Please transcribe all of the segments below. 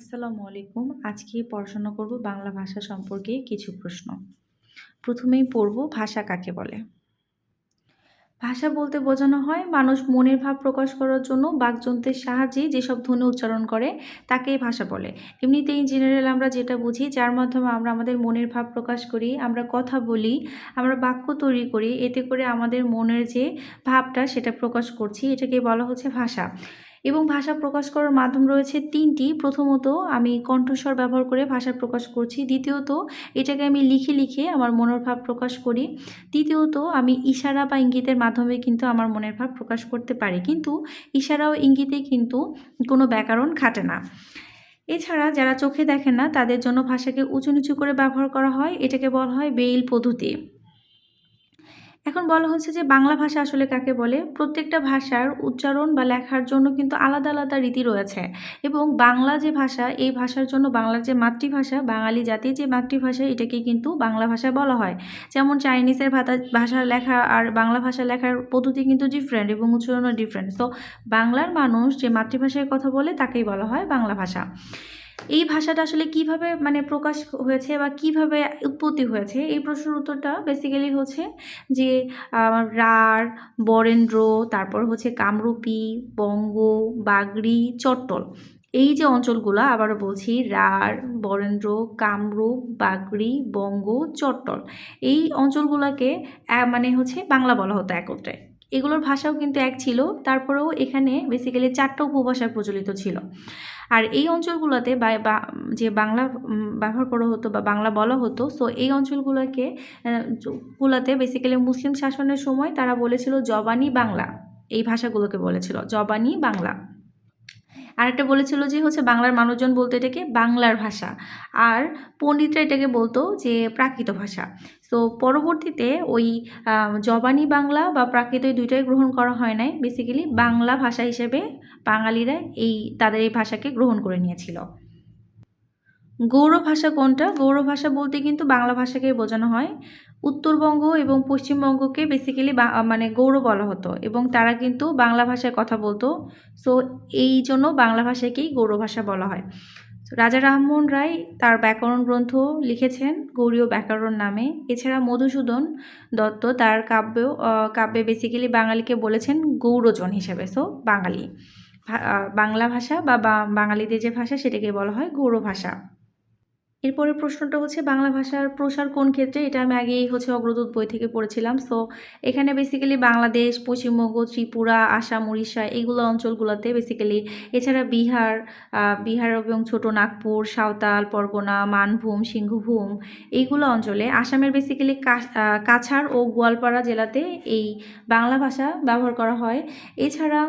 আসসালামু আলাইকুম। আজকে পড়াশোনা করব বাংলা ভাষা সম্পর্কে কিছু প্রশ্ন। প্রথমেই পড়ব ভাষা কাকে বলে? ভাষা বলতে বোঝানো হয় মানুষ মনের ভাব প্রকাশ করার জন্য বাকযন্ত্রের সাহায্যে যেসব ধ্বনি উচ্চারণ করে তাকেই ভাষা বলে। এমনিতেই জেনারেল আমরা যেটা বুঝি যার মাধ্যমে আমরা আমাদের মনের ভাব প্রকাশ করি, আমরা কথা বলি, আমরা বাক্য তৈরি করি, এতে করে আমাদের মনের যে ভাবটা সেটা প্রকাশ করছি, এটাকে বলা হচ্ছে ভাষা। এবং ভাষা প্রকাশ করার মাধ্যম রয়েছে তিনটি। প্রথমত, আমি কণ্ঠস্বর ব্যবহার করে ভাষা প্রকাশ করছি। দ্বিতীয়ত, এটাকে আমি লিখে লিখে আমার মনের ভাব প্রকাশ করি। তৃতীয়ত, আমি ইশারা বা ইঙ্গিতের মাধ্যমে কিন্তু আমার মনের ভাব প্রকাশ করতে পারি। কিন্তু ইশারা ও ইঙ্গিতে কিন্তু কোনো ব্যাকরণ খাটে না। এছাড়া, যারা চোখে দেখেন না, তাদের জন্য ভাষাকে উঁচু নিচু করে ব্যবহার করা হয়। এটাকে বলা হয় বেইল পদ্ধতি। এখন বলা হচ্ছে যে বাংলা ভাষা আসলে কাকে বলে? প্রত্যেকটা ভাষার উচ্চারণ বা লেখার জন্য কিন্তু আলাদা আলাদা রীতি রয়েছে। এবং বাংলা যে ভাষা, এই ভাষার জন্য বাংলার যে মাতৃভাষা, বাঙালি জাতির যে মাতৃভাষা, এটাকে কিন্তু বাংলা ভাষা বলা হয়। যেমন চাইনিজের ভাষা ভাষা লেখা আর বাংলা ভাষা লেখার পদ্ধতি কিন্তু ডিফারেন্ট এবং উচ্চারণও ডিফারেন্ট তো বাংলার মানুষ যে মাতৃভাষায় কথা বলে, তাকেই বলা হয় বাংলা ভাষা। এই ভাষাটা আসলে কীভাবে মানে প্রকাশ হয়েছে বা কীভাবে উৎপত্তি হয়েছে? এই প্রশ্নের উত্তরটা বেসিক্যালি হচ্ছে যে রাঢ় বরেন্দ্র, তারপর হচ্ছে কামরূপী, বঙ্গ, বাগড়ি, চট্টল। এই যে অঞ্চলগুলো, আবারও বলছি রাঢ় বরেন্দ্র, কামরূপ, বাগড়ি, বঙ্গ, চট্টল। এই অঞ্চলগুলোকে মানে হচ্ছে বাংলা বলা হতো একত্রে। এগুলোর ভাষাও কিন্তু এক ছিল, তারপরেও এখানে বেসিক্যালি চারটা উপভাষা প্রচলিত ছিল। আর এই অঞ্চলগুলোতে বা যে বাংলা ব্যবহার করা হতো বা বাংলা বলা হতো সো এই অঞ্চলগুলোকে গুলাতে বেসিক্যালি মুসলিম শাসনের সময় তারা বলেছিল জবানি বাংলা। এই ভাষাগুলোকে বলেছিল, জবানি বাংলা। আরেকটা বলেছিল যে হচ্ছে বাংলার মানুষজন বলতো এটাকে বাংলার ভাষা, আর পণ্ডিতরা এটাকে বলতো যে প্রাকৃত ভাষা। তো পরবর্তীতে ওই জবানি বাংলা বা প্রাকৃত এই দুইটাই গ্রহণ করা হয় নাই। বেসিক্যালি বাংলা ভাষা হিসেবে বাঙালিরা এই, তাদের এই ভাষাকে গ্রহণ করে নিয়েছিল। গৌড় ভাষা কোনটা? গৌড় ভাষা বলতে কিন্তু বাংলা ভাষাকেই বোঝানো হয়। উত্তরবঙ্গ এবং পশ্চিমবঙ্গকে বেসিক্যালি মানে গৌড় বলা হতো এবং তারা কিন্তু বাংলা ভাষায় কথা বলতো। সো এই জন্য বাংলা ভাষাকেই গৌড় ভাষা বলা হয়। রাজা রামমোহন রায় তার ব্যাকরণ গ্রন্থ লিখেছেন গৌরীয় ব্যাকরণ নামে। এছাড়া মধুসূদন দত্ত তার কাব্য কাব্যে বেসিক্যালি বাঙালিকে বলেছেন গৌরজন হিসেবে। সো বাঙালি। বাংলা ভাষা বা বাঙালিদের যে ভাষা সেটাকে বলা হয় গৌর ভাষা। এরপরের প্রশ্নটা হচ্ছে, বাংলা ভাষার প্রসার কোন ক্ষেত্রে? এটা আমি আগেই হচ্ছে অগ্রদূত বই থেকে পড়েছিলাম। সো এখানে বেসিক্যালি বাংলাদেশ, পশ্চিমবঙ্গ, ত্রিপুরা, আসাম, উড়িষ্যা এইগুলো অঞ্চলগুলোতে বেসিক্যালি এছাড়া বিহার বিহার এবং ছোট নাগপুর, সাঁওতাল, পরগনা, মানভূম, সিংহভূম এইগুলো অঞ্চলে আসামের বেসিক্যালি কাছাড় ও গোয়ালপাড়া জেলাতে এই বাংলা ভাষা ব্যবহার করা হয়। এছাড়া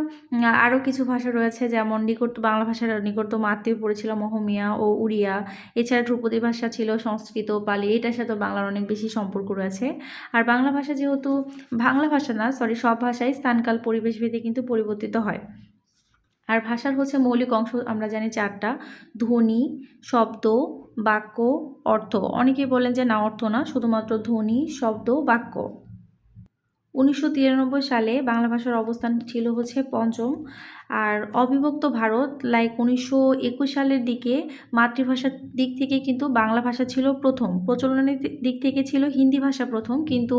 আরও কিছু ভাষা রয়েছে যেমন নিকট, বাংলা ভাষার নিকটতম আত্মীয় পড়েছিল মহমিয়া ও উড়িয়া। এছাড়া ধ্রুপদী ভাষা ছিল, সংস্কৃত পালি এটার সাথে বাংলার অনেক বেশি সম্পর্ক রয়েছে। আর বাংলা ভাষা যেহেতু, বাংলা ভাষা না সরি সব ভাষাই স্থানকাল পরিবেশ ভেদে কিন্তু পরিবর্তিত হয়। আর ভাষার হচ্ছে মৌলিক অংশ আমরা জানি চারটা, ধ্বনি, শব্দ, বাক্য, অর্থ। অনেকেই বলেন যে না, অর্থ না, শুধুমাত্র ধ্বনি, শব্দ, বাক্য। উনিশশো তিরানব্বই সালে বাংলা ভাষার অবস্থান ছিল হচ্ছে পঞ্চম। আর অবিভক্ত ভারত লাইক উনিশশো একুশ সালের দিকে মাতৃভাষার দিক থেকে কিন্তু বাংলা ভাষা ছিল প্রথম। প্রচলনের দিক থেকে ছিল হিন্দি ভাষা প্রথম, কিন্তু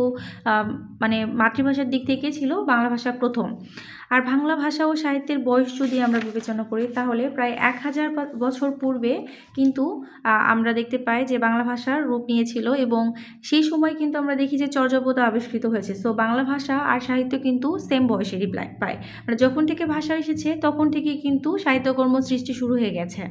মানে মাতৃভাষার দিক থেকে ছিল বাংলা ভাষা প্রথম। আর বাংলা ভাষা ও সাহিত্যের বয়স যদি আমরা বিবেচনা করি, তাহলে প্রায় এক হাজার বছর পূর্বে কিন্তু আমরা দেখতে পাই যে বাংলা ভাষার রূপ নিয়েছিল এবং সেই সময় কিন্তু আমরা দেখি যে চর্যাপদ আবিষ্কৃত হয়েছে। সো বাংলা ভাষা আর সাহিত্য কিন্তু সেম বয়সেরই পায় মানে যখন থেকে ভাষা এসেছে তখন থেকে কিন্তু সাহিত্যকর্ম সৃষ্টি শুরু হয়ে গেছে।